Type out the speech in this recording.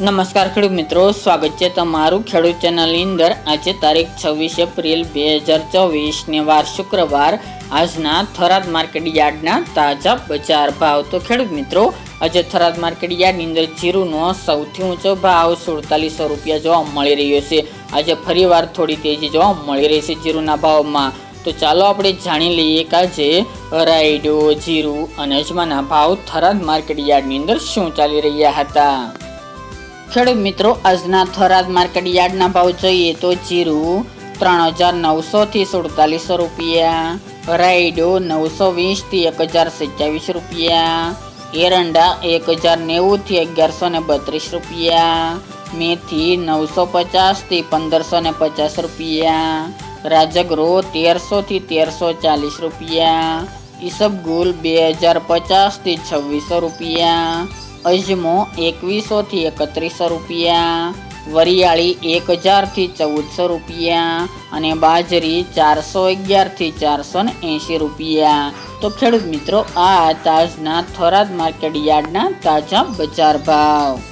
નમસ્કાર ખેડૂત મિત્રો, સ્વાગત છે તમારું ખેડૂત ચેનલની અંદર. આજે તારીખ છવ્વીસ એપ્રિલ બે હજાર ચોવીસને વાર શુક્રવાર. આજના થરાદ માર્કેટ યાર્ડના તાજા બજાર ભાવ. તો ખેડૂત મિત્રો, આજે થરાદ માર્કેટ યાર્ડની અંદર જીરુનો સૌથી ઊંચો ભાવ સુડતાલીસો રૂપિયા જોવા મળી રહ્યો છે. આજે ફરીવાર થોડી તેજી જોવા મળી રહી છે જીરુના ભાવમાં. તો ચાલો આપણે જાણી લઈએ કે આજે રાયડો, જીરું અને અજમાના ભાવ થરાદ માર્કેટ યાર્ડની અંદર શું ચાલી રહ્યા હતા. ખેડૂત મિત્રો, આજના થરાદ માર્કેટ યાર્ડના ભાવ જોઈએ તો જીરું ત્રણ હજાર નવસો થી સુડતાલીસો રૂપિયા, રાયડો નવસો વીસથી એક હજાર સત્યાવીસ રૂપિયા, એરંડા એક હજાર નેવું થી અગિયારસો ને બત્રીસ રૂપિયા, મેથી નવસો પચાસથી પંદરસો ને પચાસ રૂપિયા, રાજગરો તેરસો થી તેરસો ચાલીસ રૂપિયા, ઈસબગુલ બે હજાર પચાસથી છવ્વીસો રૂપિયા અજમો એકવીસો થી એકત્રીસો રૂપિયા, વરિયાળી એક હજારથી ચૌદસો રૂપિયા અને બાજરી ચારસો અગિયારથી ચારસો ને એંશી રૂપિયા. તો ખેડૂત મિત્રો, આ તાજના થરાદ માર્કેટ યાર્ડના તાજા બજાર ભાવ.